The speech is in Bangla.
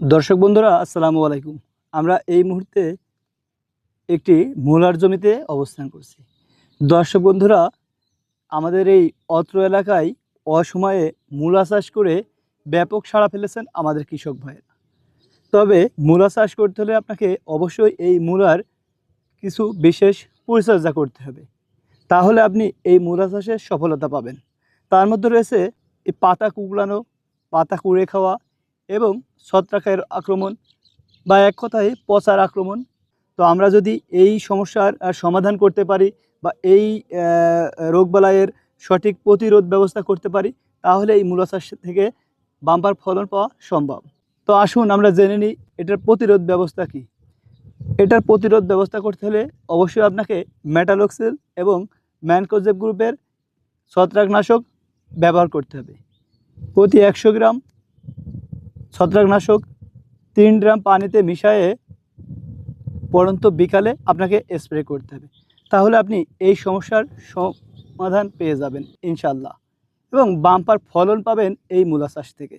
দর্শক বন্ধুরা, আসসালামু আলাইকুম। আমরা এই মুহূর্তে একটি মূলার জমিতে অবস্থান করছি। দর্শক বন্ধুরা, আমাদের এই অত্র এলাকায় অসময়ে মূলা চাষ করে ব্যাপক সাড়া ফেলেছেন আমাদের কৃষক ভাইয়েরা। তবে মূলা চাষ করতে হলে আপনাকে অবশ্যই এই মূলার কিছু বিশেষ পরিচর্যা করতে হবে। তাহলে আপনি এই মূলা চাষে সফলতা পাবেন। তার মধ্যে রয়েছে এই পাতা কুকড়ানো, পাতা কুড়ে খাওয়া এবং ছত্রাকের আক্রমণ বা এক কথায় পচার আক্রমণ। তো আমরা যদি এই সমস্যার সমাধান করতে পারি বা এই রোগবালাইয়ের সঠিক প্রতিরোধ ব্যবস্থা করতে পারি, তাহলে এই মূলা চাষ থেকে বাম্পার ফলন পাওয়া সম্ভব। তো আসুন আমরা জেনে নিই, এটার প্রতিরোধ ব্যবস্থা কি? এটার প্রতিরোধ ব্যবস্থা করতে হলে অবশ্যই আপনাকে ম্যাটালক্সেল এবং ম্যানকোজেব গ্রুপের ছত্রাকনাশক ব্যবহার করতে হবে। প্রতি একশো গ্রাম ছত্রাকনাশক তিন ড্রাম পানিতে মিশিয়ে পরন্ত বিকালে আপনাকে স্প্রে করতে হবে। তাহলে আপনি এই সমস্যার সমাধান পেয়ে যাবেন ইনশাল্লাহ এবং বাম্পার ফলন পাবেন এই মূলা চাষ থেকে।